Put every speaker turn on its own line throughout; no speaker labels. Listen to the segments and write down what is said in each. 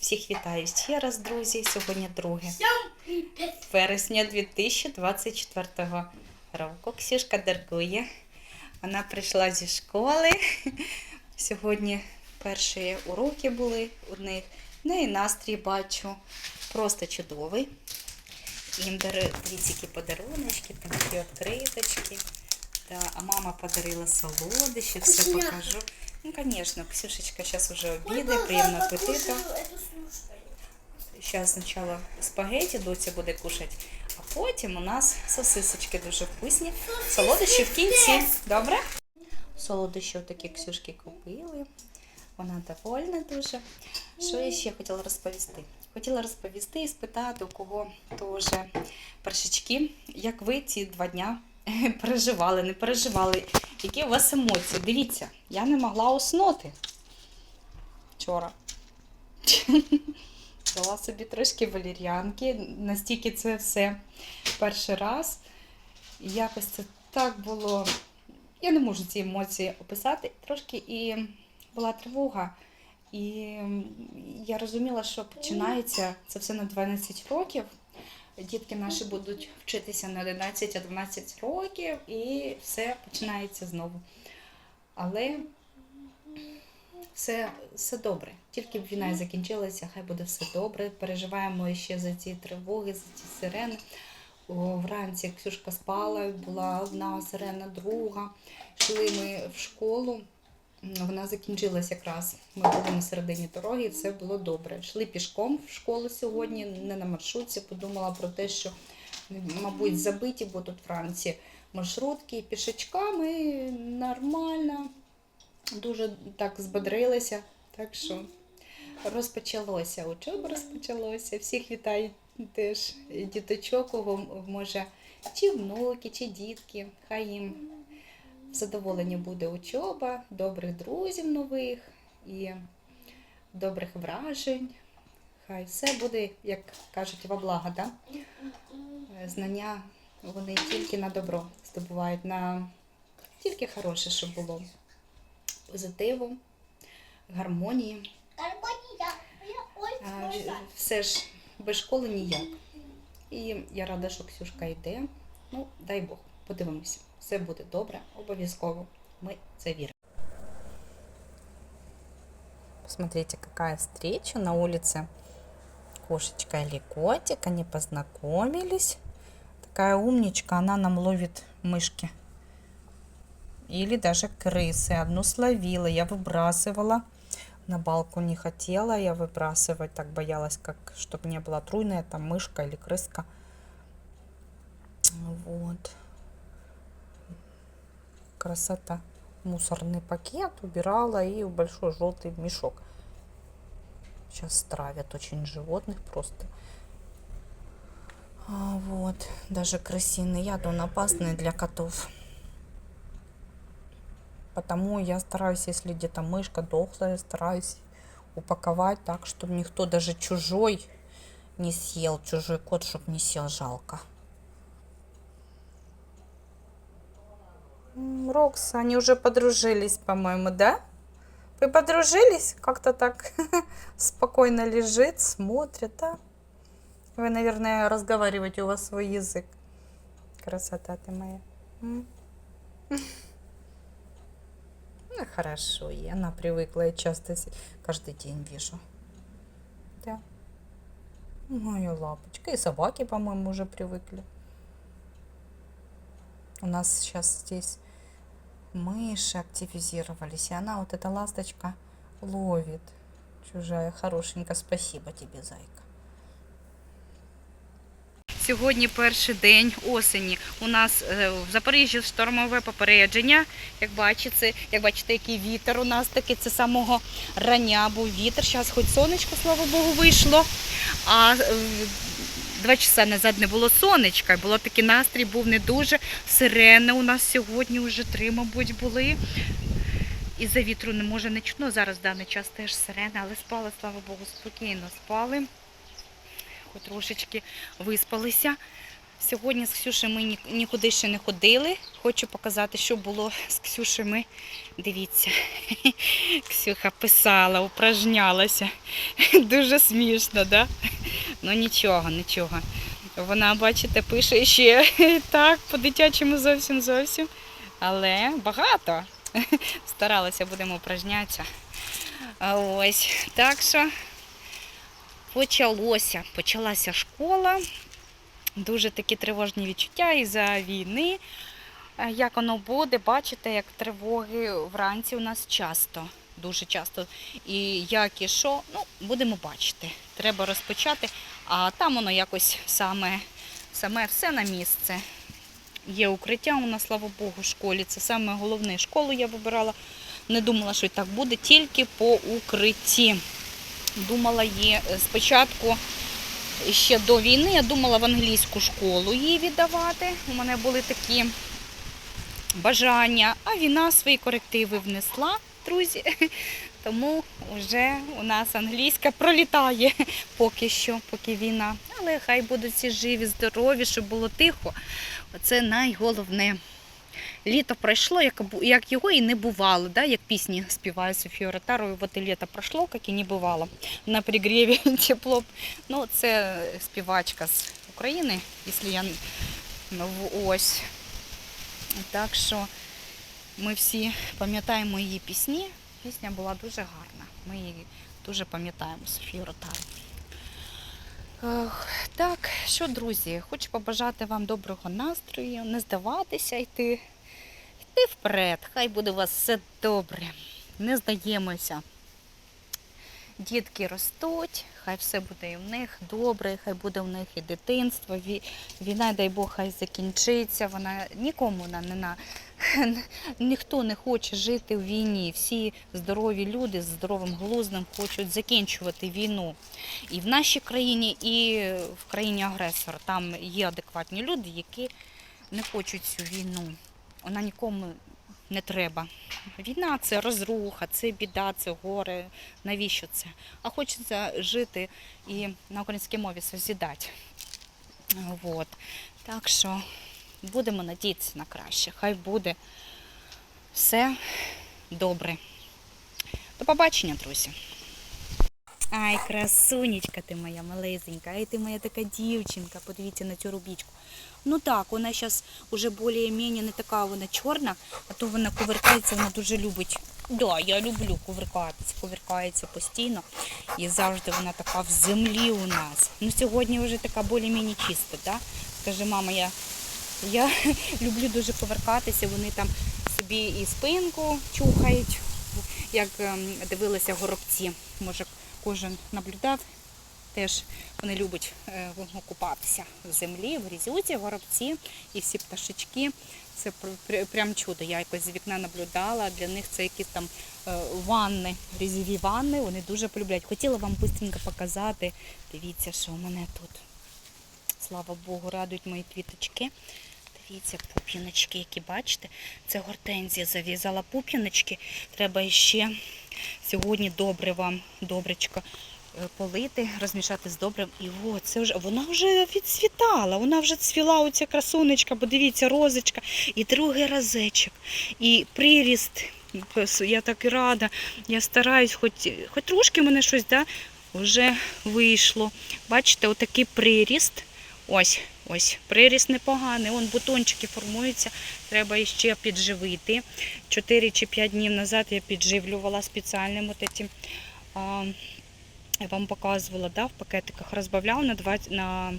Всіх вітаю ще раз, друзі. Сьогодні 2 вересня 2024 року. Ксюшка дорогує. Вона прийшла зі школи. Сьогодні перші уроки були у них. В неї настрій бачу. Просто чудовий. Їм дари дивіться, які подаруночки, там такі відкриточки. Да, а мама подарила солодощі, все покажу. Ну, звісно, Ксюшечка зараз уже обідає, приємно апетиту. Зараз спочатку спагеті доця буде кушати, а потім у нас сосисочки дуже вкусні. Солодощі в кінці. Добре? Солодощі такі Ксюшки купили. Вона довольна дуже. Що я ще хотіла розповісти? Хотіла розповісти і спитати, у кого теж першачки, як ви ці два дня переживали, не переживали, які у вас емоції. Дивіться, я не могла уснути вчора. Дала собі трошки валір'янки, настільки це все перший раз. Якось це так було. Я не можу ці емоції описати. Трошки і була тривога. І я розуміла, що починається це все на 12 років. Дітки наші будуть вчитися на 11, а 12 років, і все починається знову. Але все, все добре. Тільки б війна закінчилася, хай буде все добре. Переживаємо ще за ці тривоги, за ці сирени. Вранці Ксюшка спала, була одна сирена, друга. Йшли ми в школу. Вона закінчилась якраз. Ми були на середині дороги, і все було добре. Йшли пішком в школу сьогодні, не на маршрутці. Подумала про те, що, мабуть, забиті будуть вранці маршрутки пішечками. Нормально дуже так збодрилися. Так що розпочалося. Учоба розпочалося. Всіх вітаю теж діточок, кого може чи внуки, чи дітки. Хай їм в задоволенні буде учоба, добрих друзів нових і добрих вражень. Хай все буде, як кажуть, во благо, да? Знання вони тільки на добро здобувають, на тільки хороше, щоб було позитиву, гармонії. Ж- Все ж без школи ніяк. І я рада, що Ксюшка йде. Ну, дай Бог, подивимося. Все буде добре, обов'язково. Ми це віримо. Посмотрите, какая встреча на улице. Кошечка или котик, они познакомились. Такая умничка, она нам ловит мышки. Или даже крысы. Одну словила, я выбрасывала. На балку не хотела я выбрасывать, так боялась, как чтобы не была трудная там мышка или крыска. Вот. Красота. Мусорный пакет убирала и в большой желтый мешок. Сейчас травят очень животных просто. А, вот. Даже крысиный яд, он опасный для котов. Потому я стараюсь, если где-то мышка дохлая, стараюсь упаковать так, чтобы никто, даже чужой, не съел. Чужой кот, чтобы не съел, жалко. Рокс, они уже подружились, по-моему, да? Вы подружились? Как-то так спокойно лежит, смотрит, да? Вы, наверное, разговариваете, у вас свой язык. Красота ты моя. Ну, хорошо, и она привыкла, я часто каждый день вижу. Да. Моя лапочка. И собаки, по-моему, уже привыкли. У нас сейчас здесь мыши активизировались, и она, вот эта ласточка, ловит. Чужая, хорошенька. Спасибо тебе, зайка. Сьогодні перший день осені. У нас е, в Запоріжжі штормове попередження. Як бачите, як бачите, який вітер у нас такий, це самого рання був вітер. Зараз хоч сонечко, слава Богу, вийшло. А е, два часа назад не було сонечка, було такий настрій, був не дуже. Сирени у нас сьогодні вже три, мабуть, були. І за вітру не може не чутно. Зараз в даний час теж сирени, але спали, слава Богу, спокійно спали. Хоч трошечки виспалися. Сьогодні з Ксюшею ми нікуди ще не ходили. Хочу показати, що було з Ксюшею. Дивіться, Ксюха писала, упражнялася. Дуже смішно, да? Ну нічого, нічого. Вона, бачите, пише ще так, по-дитячому зовсім зовсім. Але багато. Старалася, будемо упражнятися. Ось. Так що почалося. Почалася школа. Дуже такі тривожні відчуття із-за війни. Е, Як воно буде, бачите, як тривоги вранці у нас часто, дуже часто. І як і що, ну, будемо бачити. Треба розпочати, а там воно якось саме, саме все на місце. Є укриття у нас, слава Богу, в школі. Це саме головне. Школу я вибирала. Не думала, що так буде, тільки по укритті. Думала її е, спочатку ще до війни, я думала в англійську школу її віддавати. У мене були такі бажання, а війна свої корективи внесла, друзі. Тому вже у нас англійська пролітає поки що, поки війна. Але хай будуть всі живі, здорові, щоб було тихо. Оце найголовне. Літо пройшло, як, як його і не бувало, да? як пісні співає Софія Ротару, от і літо пройшло, як і не бувало. На пригріві тепло. Ну, це співачка з України, якщо я ну, ось. Так що ми всі пам'ятаємо її пісні. Пісня була дуже гарна. Ми її дуже пам'ятаємо Софію Ротару. Так, що, друзі, хочу побажати вам доброго настрою, не здаватися, йти, йти вперед. Хай буде у вас все добре. Не здаємося. Дітки ростуть, хай все буде і в них добре, хай буде в них і дитинство. Ві- Війна, дай Бог, хай закінчиться. Вона нікому вона не на ніхто не хоче жити в війні. Всі здорові люди з здоровим глуздом хочуть закінчувати війну. І в нашій країні, і в країні агресора. Там є адекватні люди, які не хочуть цю війну. Вона нікому не треба. Війна це розруха, це біда, це горе. Навіщо це? А хочеться жити і на українській мові созідати. Вот. Так що будемо надіятися на краще. Хай буде все добре. До побачення, друзі. Ай, красунечка ти моя малезенька, ай ти моя така дівчинка, подивіться на цю рубічку. Ну так, вона зараз уже більш-менш не така вона чорна, а то вона кувиркається, вона дуже любить. Да, я люблю кувиркатися, кувиркається постійно. І завжди вона така в землі у нас. Ну сьогодні вже така більш-менш чиста, да? Скаже, мама, я, я люблю дуже кувиркатися, вони там собі і спинку чухають, як ем, дивилися горобці. Може, кожен наблюдав. Теж вони люблять е, купатися в землі, в грізюці, горобці і всі пташечки. Це пр- пр- прям чудо. Я якось з вікна наблюдала. Для них це якісь там е, ванни, грізові ванни. Вони дуже полюбляють. Хотіла вам швидко показати. Дивіться, що у мене тут. Слава Богу, радують мої квіточки. Дивіться, пуп'яночки, які бачите. Це гортензія зав'язала пуп'яночки. Треба ще сьогодні добре вам, добречко, полити, розмішати з добрим. І о, це вже вона вже відцвітала, вона вже цвіла, оця красунечка, бо дивіться, розочка. І другий разечок. І приріст. Я так і рада. Я стараюсь, хоч, хоч трошки мене щось да, вже вийшло. Бачите, отакий приріст. Ось, ось, приріст непоганий. Вон бутончики формуються, треба іще підживити. 4 чи 5 днів назад я підживлювала спеціальним от этим, а, я вам показувала, да, в пакетиках розбавляла на 20, на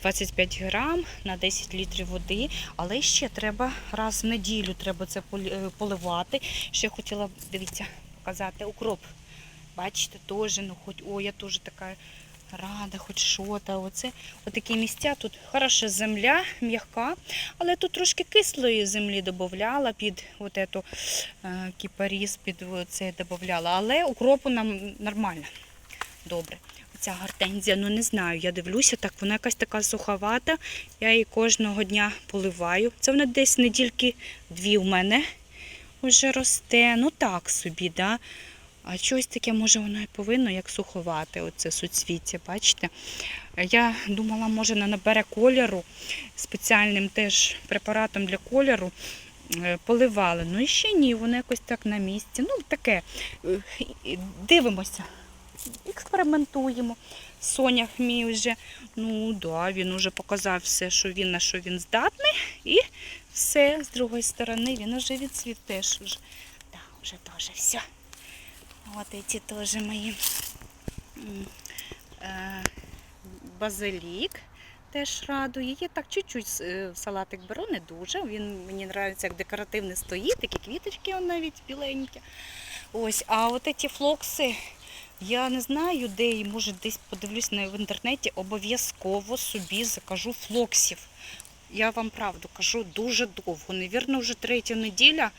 25 грам, на 10 літрів води, але ще треба раз в неділю треба це е, поливати. Ще хотіла, дивіться, показати укроп. Бачите, теж, ну хоч, о, я теж така рада, хоч що та оце. Отакі місця тут хороша земля, м'яка, але тут трошки кислої землі додавала під от ету, е, кіпаріс, під це додавала. Але укропу нам нормально. Добре. Оця гортензія, ну не знаю, я дивлюся, так вона якась така суховата. Я її кожного дня поливаю. Це вона десь недільки дві у мене вже росте. Ну так собі, да. А щось таке, може, воно і повинно як суховати, оце суцвіття, бачите? Я думала, може, воно набере кольору спеціальним теж препаратом для кольору. е, Поливали. Ну і ще ні, воно якось так на місці. Ну, таке. е, Дивимося, експериментуємо. Сонях мій вже, ну да, він вже показав все, що він на що він здатний. І все, з другої сторони, він вже відцвіте. ж Уже. Да, вже теж все. От ці теж мої е, базилік теж радує. Я так чуть-чуть е, салатик беру, не дуже. Він мені подобається як декоративний стоїть, такі квіточки навіть біленькі. Ось, а от ці флокси, я не знаю, де і може десь подивлюсь в інтернеті, обов'язково собі закажу флоксів. Я вам правду кажу, дуже довго. Невірно, вже третя неділя.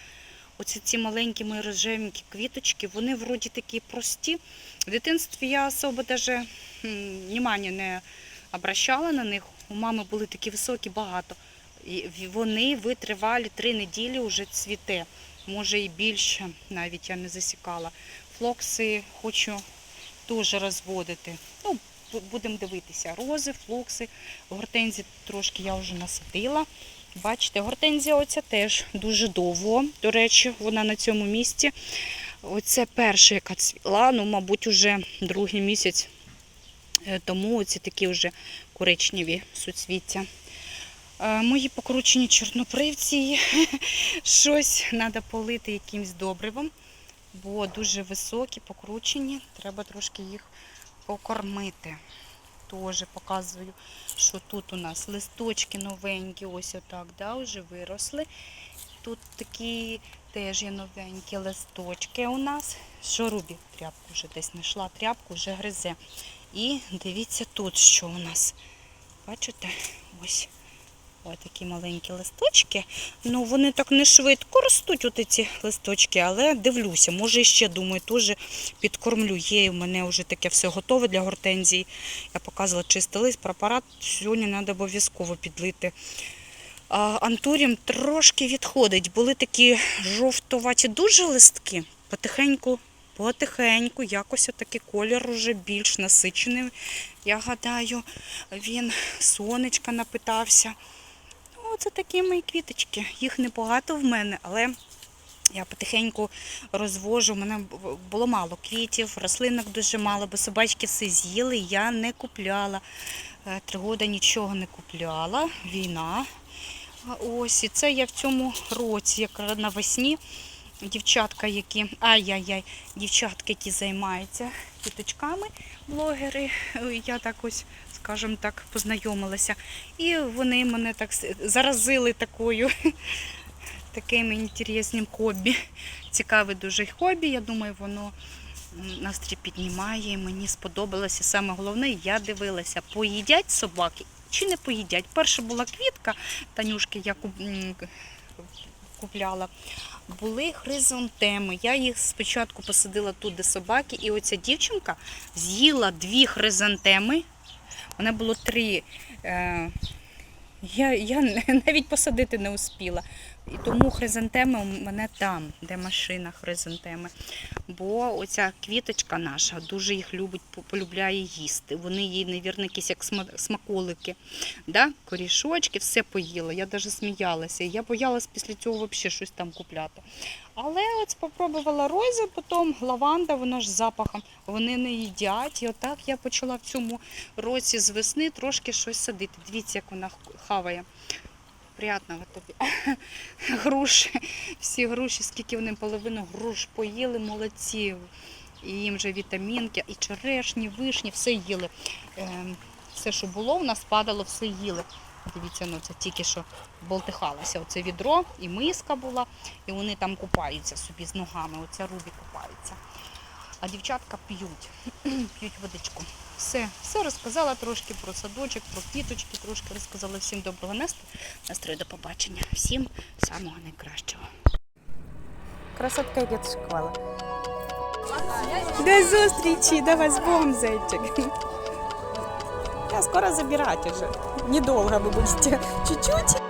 Оці ці маленькі мої рожевенькі квіточки, вони вроді такі прості. В дитинстві я особо м, внимання не обращала на них. У мами були такі високі, багато. І вони витривалі три неділі вже цвіте. Може і більше, навіть я не засікала. Флокси хочу теж розводити. Ну, будемо дивитися. Рози, флокси, гортензії трошки я вже насадила. Бачите, гортензія оця теж дуже довго. До речі, вона на цьому місці. Оце перша, яка цвіла, ну, мабуть, уже другий місяць. Е, Тому оці такі вже коричневі суцвіття. Е, Мої покручені чорнопривці. Щось треба полити якимось добривом, бо дуже високі, покручені. Треба трошки їх покормити. Теж показую, що тут у нас листочки новенькі, ось отак, да, вже виросли. Тут такі теж є новенькі листочки у нас. Що Рубі? Тряпку вже десь знайшла, тряпку вже гризе. І дивіться тут, що у нас. Бачите? Ось. Ось такі маленькі листочки. Ну, вони так не швидко ростуть, от ці листочки, але дивлюся, може ще думаю, теж підкормлю. Є у мене вже таке все готове для гортензії. Я показувала чистий лист, препарат. Сьогодні треба обов'язково підлити. А, антуріум трошки відходить. Були такі жовтуваті дуже листки. Потихеньку, потихеньку, якось отакий колір уже більш насичений. Я гадаю, він сонечка напитався. Оце такі мої квіточки. Їх небагато в мене, але я потихеньку розвожу. У мене було мало квітів, рослинок дуже мало, бо собачки все з'їли. Я не купляла. Е, Три роки нічого не купляла. Війна. Ось, і це я в цьому році, як навесні. Дівчатка, які ай-яй-яй, дівчатки, які займаються квіточками, блогери. е, Я так ось, скажімо так, познайомилася. І вони мене так заразили такою, таким інтересним хобі. Цікаве дуже хобі. Я думаю, воно настрій піднімає. Мені сподобалося. Саме головне, я дивилася, поїдять собаки чи не поїдять. Перша була квітка, Танюшки, я куп- купляла. Були хризантеми. Я їх спочатку посадила тут, де собаки, і оця дівчинка з'їла дві хризантеми. Мене було три. Е, я, я навіть посадити не успіла. І тому хризантеми у мене там, де машина хризантеми. Бо оця квіточка наша дуже їх любить, полюбляє їсти. Вони їй, навірно, якісь як смаколики. Да? Корішочки, все поїла. Я навіть сміялася. Я боялась після цього взагалі щось там купляти. Але от спробувала рози, потім лаванда, вона ж з запахом, вони не їдять. І отак я почала в цьому році з весни трошки щось садити. Дивіться, як вона хаває. Приятного тобі. Груші, всі груші, скільки вони половину груш поїли, молодці. І їм вже вітамінки, і черешні, вишні, все їли. Ем, Все, що було, в нас падало, все їли. Дивіться, ну це тільки що болтихалося. Оце відро і миска була, і вони там купаються собі з ногами. Оця Рубі купається. А дівчатка п'ють, п'ють водичку. Все, все розказала трошки про садочок, про квіточки, трошки розказала всім доброго настрою. Настрою до побачення. Всім самого найкращого. Красотка йде шквала. До зустрічі, давай з Богом, зайчик. Я скоро забирать уже. Недолго вы будете. Чуть-чуть.